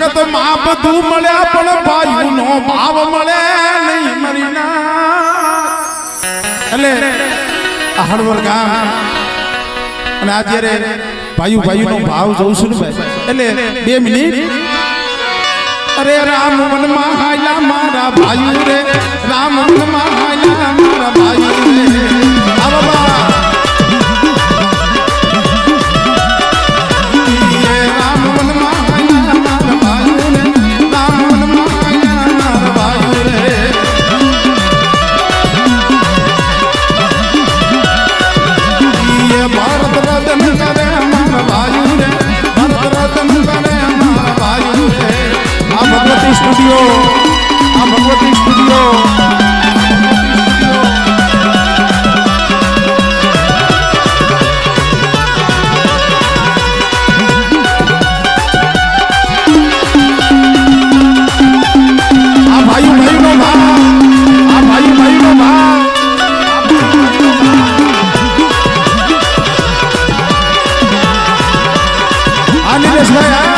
જગતમાં બધું મળ્યા, પણ ભાઈ નો ભાવ મળે નહીં મરીના. એટલે હળવર ગામ. અને આ ભાઈ ભાઈ નો ભાવ જોઉં છું ને એટલે બે મિનિટ. અરે રામ મનમાં હાયલા મારા ભાઈ રે, રામ વનમાં સ્ટુડિયો આ ભગવતી સ્ટુડિયો Let's.